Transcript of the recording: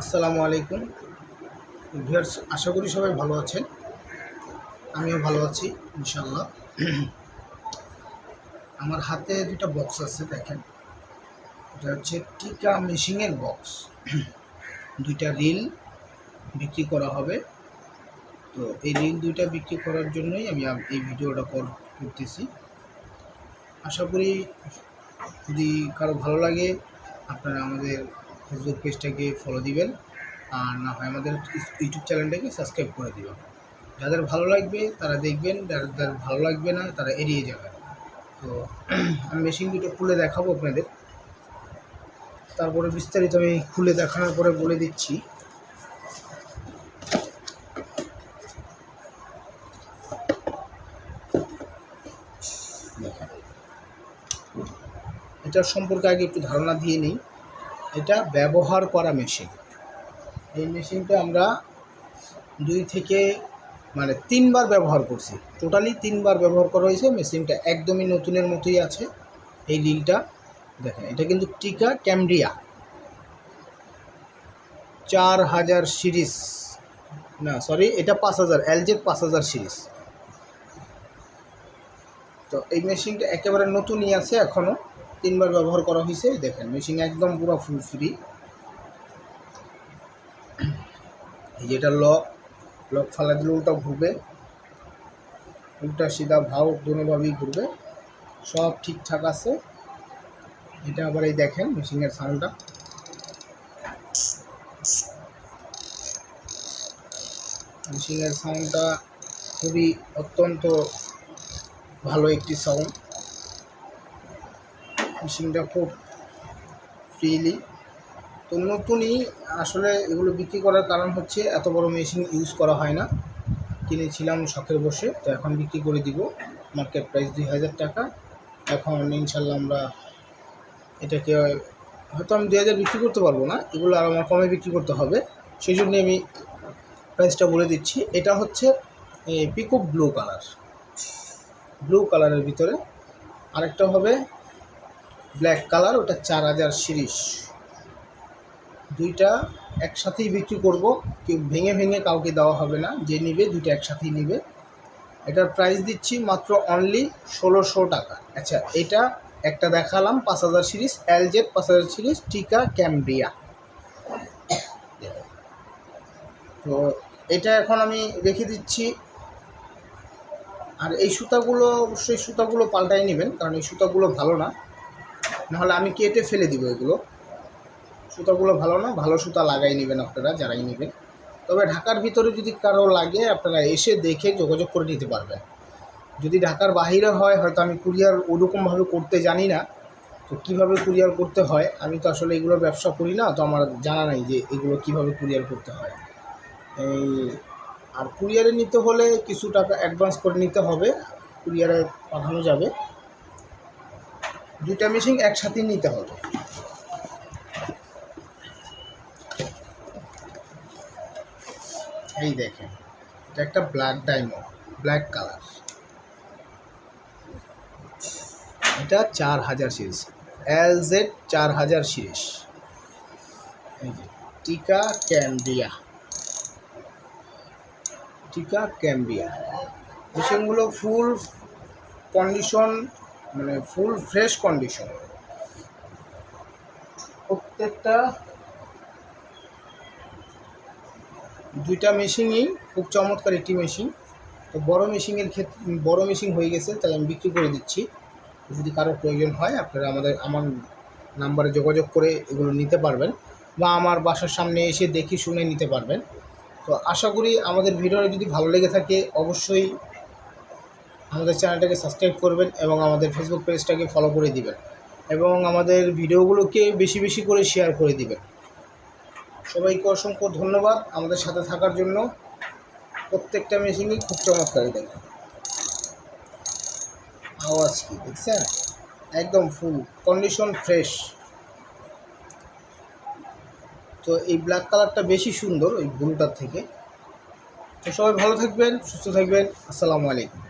আসসালামু আলাইকুম। ভিউয়ার্স, আশা করি সবাই ভালো আছেন। আমিও ভালো আছি ইনশাল্লাহ আমার হাতে দুটো বক্স আছে, দেখেন। এটা হচ্ছে টিকা মেশিংয়ের বক্স দুইটা রিল বিক্রি করা হবে। তো এই রিল দুইটা বিক্রি করার জন্যই আমি এই ভিডিওটা কর করতেছি। আশা করি যদি কারও ভালো লাগে, আপনারা আমাদের ফেসবুক পেজটাকে ফলো দিবেন। আর না হয় আমাদের ইউটিউব চ্যানেলটাকে সাবস্ক্রাইব করে দিবেন। যাদের ভালো লাগবে, তারা দেখবেন। যাদের ভালো লাগবে না, তারা এড়িয়ে যাবেন। তো আমি মেশিন দুটো খুলে দেখাবো আপনাদের। তারপরে বিস্তারিত আমি খুলে দেখানোর পরে বলে দিচ্ছি। এটার সম্পর্কে আগে একটু ধারণা দিয়ে নিই। এটা ব্যবহার করা মেশিন এই মেশিনটা আমরা দুই থেকে মানে তিনবার ব্যবহার করছি। টোটালি তিনবার ব্যবহার করা হয়েছে। মেশিনটা একদমই নতুনের মতোই আছে। এই রিলটা দেখেন, এটা কিন্তু টিকা ক্যামরিয়া। চার হাজার সিরিজ। না সরি এটা পাঁচ হাজার এলজেড পাঁচ হাজার সিরিজ। তো এই মেশিনটা একেবারে নতুনই আছে এখনও তিনবার ব্যবহার করা হয়েছে দেখেন মেশিন একদম পুরো ফুল ফ্রি যেটা লক লক ফালা দিলে উল্টা ঘুরবে, উল্টা সিধা ভাও দুনোভাবেই ঘুরবে, সব ঠিকঠাক আছে। এটা আবার এই দেখেন মেশিনের সাউন্ডটা। মেশিনের সাউন্ডটা খুবই অত্যন্ত ভালো একটি সাউন্ড। মেশিনটা খুব ফ্রিলি তো নতুনই আসলে এগুলো বিক্রি করার কারণ হচ্ছে এত বড় মেশিন ইউজ করা হয় না। কিনেছিলাম শখের বসে, তো এখন বিক্রি করে দিব। মার্কেট প্রাইস দুই হাজার টাকা। এখন ইনশাল্লাহ আমরা এটাকে হয়তো আমি দুই হাজার বিক্রি করতে পারব না, এগুলো আর আমার কমে বিক্রি করতে হবে। সেই জন্যে আমি প্রাইসটা বলে দিচ্ছি। এটা হচ্ছে পিকো ব্লু কালার ব্লু কালারের ভিতরে আরেকটা হবে ব্ল্যাক কালার, ওটা চার হাজার সিরিজ। দুইটা একসাথেই বিক্রি করব। কেউ ভেঙে ভেঙে কাউকে দেওয়া হবে না। যে নিবে, দুইটা একসাথেই নিবে। এটার প্রাইস দিচ্ছি মাত্র অনলি ষোলোশো টাকা। আচ্ছা এটা একটা দেখালাম, পাঁচ হাজার সিরিজ এলজেড পাঁচ হাজার সিরিজ, টিকা ক্যামব্রিয়া। তো এটা এখন আমি রেখে দিচ্ছি। আর এই সুতাগুলো, অবশ্যই সুতাগুলো পাল্টাই নেবেন, কারণ এই সুতাগুলো ভালো না। নাহলে আমি কেটে ফেলে দিব এগুলো। সুতাগুলো ভালো না, ভালো সুতা লাগাই নেবেন আপনারা, যারাই নেবেন। তবে ঢাকার ভিতরে যদি কারও লাগে, আপনারা এসে দেখে যোগাযোগ করে নিতে পারবেন। যদি ঢাকার বাইরে হয়, হয়তো আমি কুরিয়ার ওরকমভাবে করতে জানি না। তো কীভাবে কুরিয়ার করতে হয়, আমি তো আসলে এগুলোর ব্যবসা করি না, তো আমার জানা নাই যে এগুলো কীভাবে কুরিয়ার করতে হয়। এই, আর কুরিয়ারে নিতে হলে কিছু টাকা অ্যাডভান্স করে নিতে হবে, কুরিয়ারে পাঠানো যাবে। দুইটা মেশিন একসাথে নিতে হবে। এই দেখেন, এটা একটা ব্ল্যাক ডায়মন্ড ব্ল্যাক কালার এটা চার হাজার সিরিজ এল জেড চার হাজার সিরিজ টিকা ক্যাম্বিয়া। টিকা ক্যাম্বিয়া। মেশিনগুলো ফুল কন্ডিশন মানে ফুল ফ্রেশ কন্ডিশন প্রত্যেকটা দুইটা মেশিনই খুব চমৎকার একটি মেশিন তো বড় মেশিনের ক্ষেত্রে বড় মেশিন হয়ে গেছে, তাই আমি বিক্রি করে দিচ্ছি। যদি কারও প্রয়োজন হয়, আপনারা আমাদের, আমার নাম্বারে যোগাযোগ করে এগুলো নিতে পারবেন বা আমার বাসার সামনে এসে দেখি শুনে নিতে পারবেন। তো আশা করি আমাদের ভিডিওটা যদি ভালো লেগে থাকে, অবশ্যই আমাদের চ্যানেলটাকে সাবস্ক্রাইব করবেন এবং আমাদের ফেসবুক পেজটাকে ফলো করে দিবেন এবং আমাদের ভিডিওগুলোকে বেশি বেশি করে শেয়ার করে দিবেন। সবাইকে অসংখ্য ধন্যবাদ আমাদের সাথে থাকার জন্য। প্রত্যেকটা মেশিনই খুব চমৎকারই দেখেন আওয়াজ কি, দেখছেন? একদম ফুল কন্ডিশন ফ্রেশ তো এই ব্ল্যাক কালারটা বেশি সুন্দর, ওই ব্লুটার থেকে। তো সবাই ভালো থাকবেন, সুস্থ থাকবেন। আসসালামু আলাইকুম।